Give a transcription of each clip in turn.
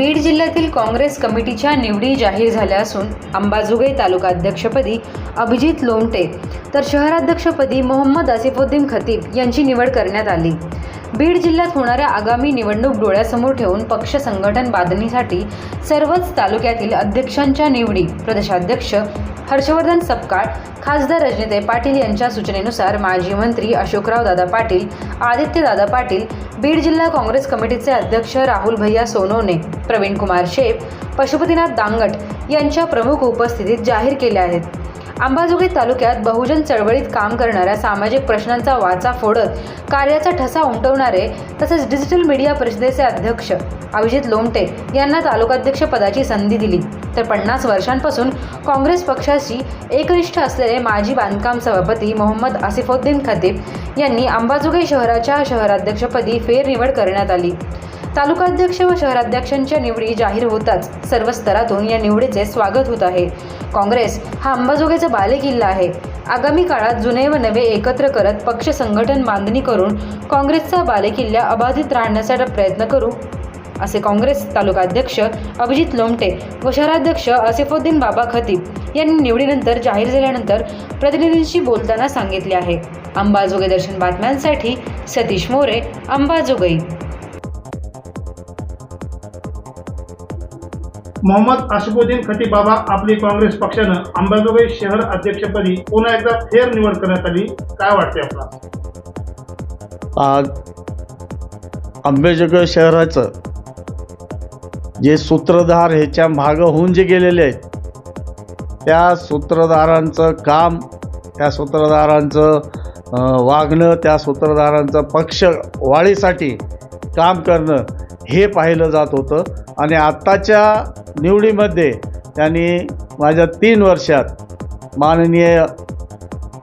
बीड जिल्ह्यातील काँग्रेस कमिटीच्या निवडी जाहीर झाल्या असून अंबाजोगाई तालुका अध्यक्षपदी अभिजित लोमटे तर शहराध्यक्षपदी मोहम्मद आसिफुद्दीन खतीब यांची निवड करण्यात आली. बीड जिल्ह्यात होणाऱ्या आगामी निवडणूक डोळ्यासमोर ठेवून पक्ष संघटन बांधणीसाठी सर्वच तालुक्यातील अध्यक्षांच्या निवडी प्रदेशाध्यक्ष हर्षवर्धन सपकाळ खासदार रजनीताई पाटील यांच्या सूचनेनुसार माजी मंत्री अशोकराव दादा पाटील आदित्यदादा पाटील बीड जिल्हा काँग्रेस कमिटीचे अध्यक्ष राहुल भैया सोनवणे प्रवीण कुमार शेप पशुपतीनाथ दांगट यांच्या प्रमुख उपस्थितीत जाहीर केल्या आहेत. अंबाजोगाई तालुक्यात बहुजन चळवळीत काम करणाऱ्या सामाजिक प्रश्नांचा वाचा फोडत कार्याचा ठसा उमटवणारे तसेच डिजिटल मीडिया परिषदेचे अध्यक्ष अभिजित लोमटे यांना तालुकाध्यक्ष पदाची संधी दिली. तर पन्नास वर्षांपासून काँग्रेस पक्षाशी एकनिष्ठ असलेले माजी बांधकाम सभापती मोहम्मद आसिफुद्दीन खतीब यांनी अंबाजोगाई शहराच्या शहराध्यक्षपदी फेरनिवड करण्यात आली. तालुकाध्यक्ष व शहराध्यक्षांच्या निवडी जाहीर होताच सर्व स्तरातून या निवडीचे स्वागत होत आहे. काँग्रेस हा अंबाजोगाईचा बालेकिल्ला आहे. आगामी काळात जुने व नवे एकत्र करत पक्ष संघटन बांधणी करून काँग्रेसचा बालेकिल्ला अबाधित राहण्यासाठी प्रयत्न करू असे काँग्रेस तालुकाध्यक्ष अभिजित लोमटे व शहराध्यक्ष असिफुद्दीन बाबा खतीब यांनी निवडीनंतर जाहीर झाल्यानंतर प्रतिनिधींशी बोलताना सांगितले आहे. अंबाजोगाई दर्शन बातम्यांसाठी सतीश मोरे अंबाजोगाई. मोहम्मद आसिफुद्दीन खतीब बाबा आपली काँग्रेस पक्षानं अंबाजोगाई शहर अध्यक्षपदी पुन्हा एकदा फेर निवड करण्यात आली. काय वाटते आपला? आज अंबेजोगाई शहराचं जे सूत्रधार ह्याच्या मागं होऊन जे गेलेले आहेत त्या सूत्रधारांचं काम त्या सूत्रधारांचं वागणं त्या सूत्रधारांचं पक्ष वाढीसाठी काम करणं हे पाहिलं जात होतं. आणि आत्ताच्या निवडीमध्ये त्यांनी माझ्या तीन वर्षात माननीय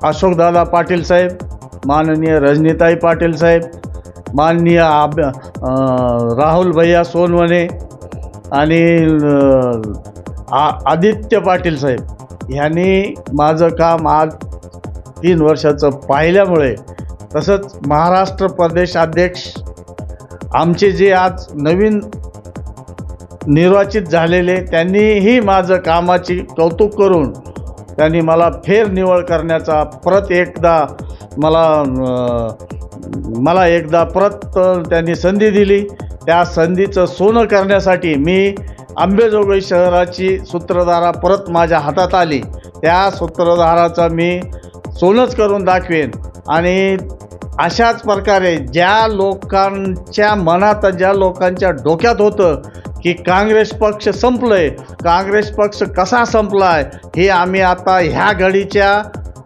अशोकदादा पाटील साहेब माननीय रजनीताई पाटील साहेब माननीय आब राहुल भैया सोनवणे आणि आ- आदित्य पाटील साहेब ह्यांनी माझं काम आज तीन वर्षाचं पाहिल्यामुळे तसंच महाराष्ट्र प्रदेशाध्यक्ष आमचे जे आज नवीन निर्वाचित झालेले त्यांनीही माझं कामाची कौतुक करून त्यांनी मला फेर निवड करण्याचा परत एकदा मला मला एकदा परत त्यांनी संधी दिली. त्या संधीचं सोनं करण्यासाठी मी आंबेजोगाई शहराची सूत्रधारा परत माझ्या हातात आली. त्या सूत्रधाराचं मी सोनंच करून दाखवेन. आणि अशाच प्रकारे ज्या लोकांच्या मनात ज्या लोकांच्या डोक्यात होतं की काँग्रेस पक्ष संपलंय. काँग्रेस पक्ष कसा संपलाय हे आम्ही आता ह्या घडीच्या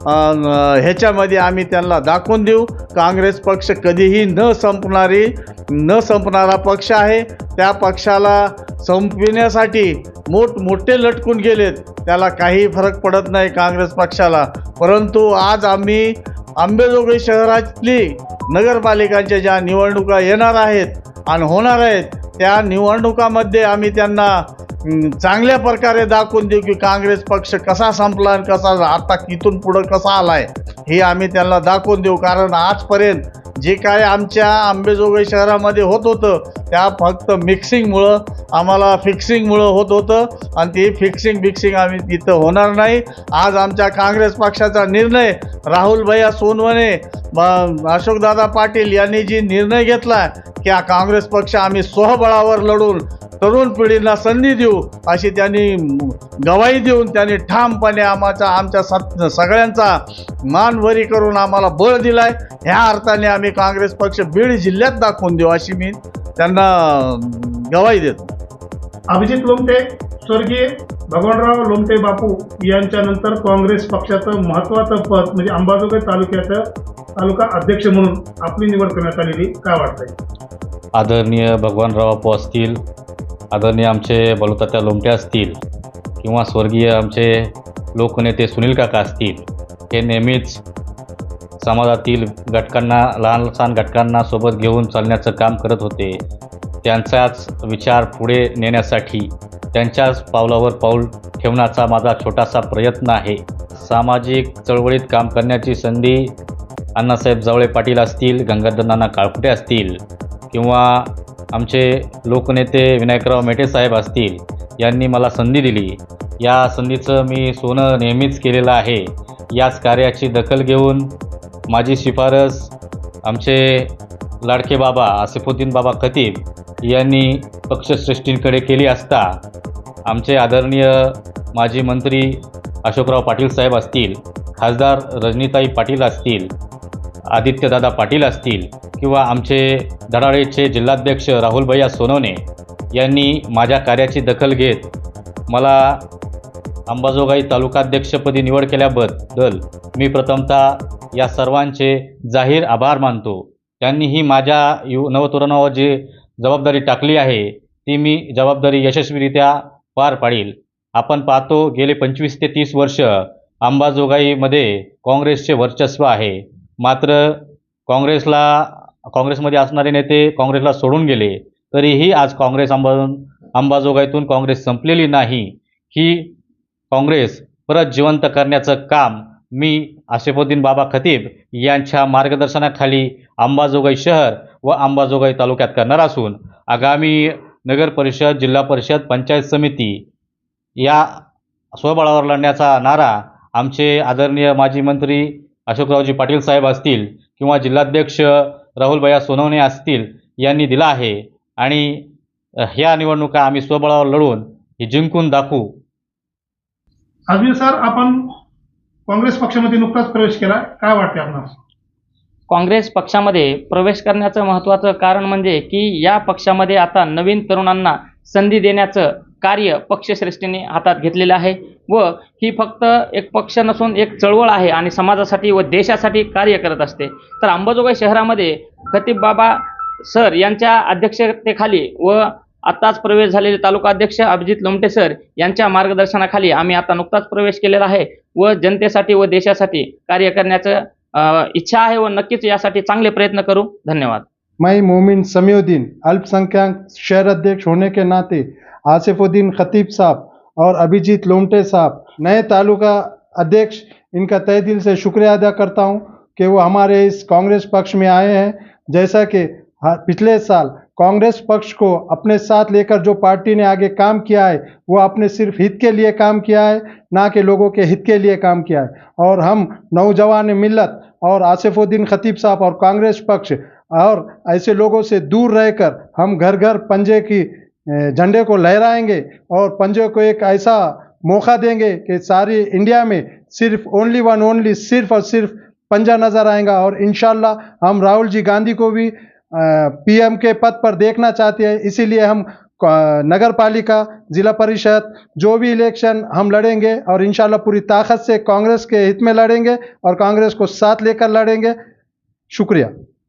ह्याच्यामध्ये आम्ही त्यांना दाखवून देऊ. काँग्रेस पक्ष कधीही न संपणारी न संपणारा पक्ष आहे. त्या पक्षाला संपविण्यासाठी मोठमोठे लटकून गेलेत. त्याला काही फरक पडत नाही काँग्रेस पक्षाला. परंतु आज आम्ही आंबेजोगाई शहरातली नगरपालिकांच्या ज्या निवडणुका येणार आहेत आणि होणार आहेत त्या निवडणुकामध्ये आम्ही त्यांना चांगल्या प्रकारे दाखवून देऊ की काँग्रेस पक्ष कसा संपला आणि कसा आता इथून पुढं कसा आलाय हे आम्ही त्यांना दाखवून देऊ. कारण आजपर्यंत जे काय आमच्या आंबेजोगाई शहरामध्ये होत होतं त्या फक्त मिक्सिंगमुळं आम्हाला फिक्सिंगमुळं होत होतं. आणि ती फिक्सिंग बिक्सिंग आम्ही तिथं होणार नाही. आज आमच्या काँग्रेस पक्षाचा निर्णय राहुल भैया सोनवणे ब- अशोकदादा पाटील यांनी जी निर्णय घेतला की हा काँग्रेस पक्ष आम्ही स्वबळावर लढून तरुण पिढीला संधी देऊ अशी त्यांनी गवाही देऊन त्यांनी ठामपणे आम्हाचा आमच्या सत सगळ्यांचा मानवरी करून आम्हाला बळ दिलाय. ह्या अर्थाने आम्ही काँग्रेस पक्ष बीड जिल्ह्यात दाखवून देऊ अशी मी त्यांना गवाही देतो. अभिजित लोमटे स्वर्गीय भगवानराव लोमटे बापू यांच्यानंतर काँग्रेस पक्षाचं महत्त्वाचं पद म्हणजे अंबाजोगाई तालुक्याचं तालुका अध्यक्ष म्हणून आपली निवड करण्यात आलेली. काय वाटतंय? आदरणीय भगवानराव बापू असतील आदरणीय आमचे बलुतात्या लोमटे असतील किंवा स्वर्गीय आमचे लोकनेते सुनील काका असतील हे नेहमीच समाजातील घटकांना लहान लहान घटकांना सोबत घेऊन चालण्याचं काम करत होते. त्यांचाच विचार पुढे नेण्यासाठी त्यांच्याच पावलावर पाऊल ठेवण्याचा माझा छोटासा प्रयत्न आहे. सामाजिक चळवळीत काम करण्याची संधी अण्णासाहेब जावळे पाटील असतील गंगाधर नाना काळकुटे असतील किंवा आमचे लोकनेते विनायकराव मेटे साहेब असतील यांनी मला संधी दिली. या संधीचं मी सोनं नेहमीच केलेलं आहे. याच कार्याची दखल घेऊन माझी शिफारस आमचे लाडके बाबा आसिफुद्दीन बाबा खतीब यांनी पक्षश्रेष्ठींकडे केली असता आमचे आदरणीय माजी मंत्री अशोकराव पाटील साहेब असतील खासदार रजनीताई पाटील असतील आदित्यदादा पाटील असतील किंवा आमचे धडाळेचे जिल्हाध्यक्ष राहुलभैया सोनवणे यांनी माझ्या कार्याची दखल घेत मला अंबाजोगाई तालुकाध्यक्षपदी निवड केल्याबद्दल मी प्रथमतः या सर्वांचे जाहीर आभार मानतो. त्यांनीही माझ्या यु नवतरुणावर जे जबाबदारी टाकली आहे ती मी जबाबदारी यशस्वीरित्या पार पाडील. आपण पाहतो गेले पंचवीस ते तीस वर्ष अंबाजोगाईमध्ये काँग्रेसचे वर्चस्व आहे. मात्र काँग्रेसला काँग्रेसमध्ये असणारे नेते काँग्रेसला सोडून गेले तरीही आज काँग्रेस अंबा अंबाजोगाईतून काँग्रेस संपलेली नाही. ही काँग्रेस परत जिवंत करण्याचं काम मी आसिफुद्दीन बाबा खतीब यांच्या मार्गदर्शनाखाली अंबाजोगाई शहर व अंबाजोगाई तालुक्यात करणार असून आगामी नगर परिषद जिल्हा परिषद पंचायत समिती या स्वबळावर लढण्याचा नारा आमचे आदरणीय माजी मंत्री अशोकरावजी पाटील साहेब असतील किंवा जिल्हाध्यक्ष राहुलभैया सोनवणे असतील यांनी दिला आहे. आणि ह्या निवडणुका आम्ही स्वबळावर लढून ही जिंकून दाखवू. अजमेर सर आपण काँग्रेस पक्षामध्ये नुकताच प्रवेश केला. काय वाटते आपणास? काँग्रेस पक्षामध्ये प्रवेश करण्याचं महत्त्वाचं कारण म्हणजे की या पक्षामध्ये आता नवीन तरुणांना संधी देण्याचं कार्य पक्षश्रेष्ठींनी हातात घेतलेलं आहे व ही फक्त एक पक्ष नसून एक चळवळ आहे आणि समाजासाठी व देशासाठी कार्य करत असते. तर अंबाजोगाई शहरामध्ये खतीब बाबा सर यांच्या अध्यक्षतेखाली व आत्ताच प्रवेश झालेले तालुका अध्यक्ष अभिजित लोमटे सर यांच्या मार्गदर्शनाखाली आम्ही आता नुकताच प्रवेश केलेला आहे व जनतेसाठी व देशासाठी कार्य करण्याचं इच्छा आहे व नक्कीच यासाठी चांगले प्रयत्न करू. धन्यवाद. मैं मोमिन समीउद्दीन अल्पसंख्यक शहर अध्यक्ष होने के नाते आसिफुद्दीन खतीब साहब और अभिजीत लोमटे साहब नए तालुका अध्यक्ष इनका तय दिल से शुक्रिया अदा करता हूं कि वो हमारे इस कांग्रेस पक्ष में आए हैं। जैसा कि पिछले साल कांग्रेस पक्ष को अपने साथ लेकर जो पार्टी ने आगे काम किया है, वो अपने सिर्फ़ हित के लिए काम किया है, ना कि लोगों के हित के लिए काम किया है। और हम नौजवान मिलत और आसिफुद्दीन खतीब साहब और कांग्रेस पक्ष और ऐसे लोगों से दूर रहकर हम घर घर पंजे की झंडे को लहराएँगे और पंजे को एक ऐसा मौका देंगे कि सारी इंडिया में सिर्फ़ ओनली वन ओनली सिर्फ़ और सिर्फ़ पंजा नज़र आएगा। और इन हम राहुल जी गांधी को भी पीएम के पद पर देखना चाहते हैं, इसीलिए हम नगर पालिका जिला परिषद, जो भी इलेक्शन हम लड़ेंगे और इंशाल्लाह पूरी ताकत से कांग्रेस के हित में लड़ेंगे और कांग्रेस को साथ लेकर लड़ेंगे। शुक्रिया।